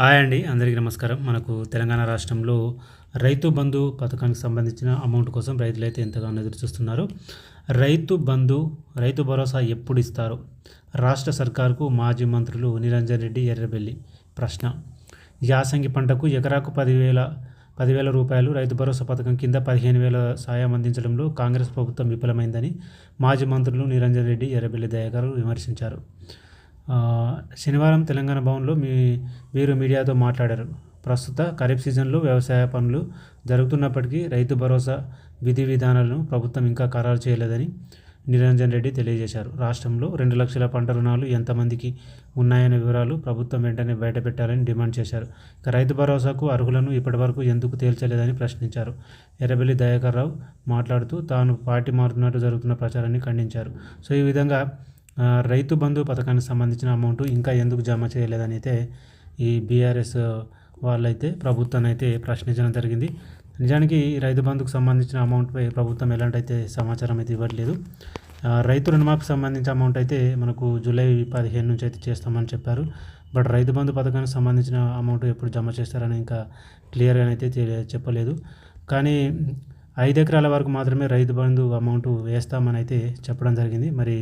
Hi అండి అందరికీ నమస్కారం. మనకు తెలంగాణ రాష్ట్రంలో రైతు బంధు పథకానికి సంబంధించిన అమౌంట్ కోసం రైతులైతే ఎంతగానో ఎదురు చూస్తున్నారు. రైతు బంధు రైతు భరోసా ఎప్పుడు ఇస్తారు? రాష్ట్ర సర్కార్కు మాజీ మంత్రులు నిరంజన్ రెడ్డి ఎర్రబెల్లి ప్రశ్న. యాసంగి పంటకు ఎకరాకు పదివేల పదివేల రూపాయలు రైతు భరోసా పథకం కింద పదిహేను వేల సాయం అందించడంలో కాంగ్రెస్ ప్రభుత్వం విఫలమైందని మాజీ మంత్రులు నిరంజన్ రెడ్డి ఎర్రబెల్లి దయాకర్ విమర్శించారు. శనివారం తెలంగాణ భవన్లో మీ వీరు మీడియాతో మాట్లాడారు. ప్రస్తుత ఖరీఫ్ సీజన్లో వ్యవసాయ పనులు జరుగుతున్నప్పటికీ రైతు భరోసా విధి విధానాలను ప్రభుత్వం ఇంకా ఖరారు చేయలేదని నిరంజన్ రెడ్డి తెలియజేశారు. రాష్ట్రంలో రెండు లక్షల పంట రుణాలు ఎంతమందికి ఉన్నాయనే వివరాలు ప్రభుత్వం వెంటనే బయటపెట్టాలని డిమాండ్ చేశారు. ఇక రైతు భరోసాకు అర్హులను ఇప్పటివరకు ఎందుకు తేల్చలేదని ప్రశ్నించారు. ఎర్రబెల్లి దయాకర్ రావు మాట్లాడుతూ తాను పార్టీ మారుతున్నట్టు జరుగుతున్న ప్రచారాన్ని ఖండించారు. సో ఈ విధంగా రైతు బంధు పథకానికి సంబంధించిన అమౌంట్ ఇంకా ఎందుకు జమ చేయలేదని అయితే ఈ బీఆర్ఎస్ వాళ్ళైతే ప్రభుత్వాన్ని అయితే ప్రశ్నించడం జరిగింది. నిజానికి రైతు బంధుకు సంబంధించిన అమౌంట్పై ప్రభుత్వం ఎలాంటి అయితే సమాచారం అయితే ఇవ్వట్లేదు. రైతు రుణమాఫీకి సంబంధించిన అమౌంట్ అయితే మనకు జూలై పదిహేను నుంచి అయితే చేస్తామని చెప్పారు. బట్ రైతు బంధు పథకానికి సంబంధించిన అమౌంట్ ఎప్పుడు జమ చేస్తారని ఇంకా క్లియర్గా అయితే చెప్పలేదు. కానీ ఐదు ఎకరాల వరకు మాత్రమే రైతు బంధు అమౌంట్ వేస్తామని అయితే చెప్పడం జరిగింది. మరి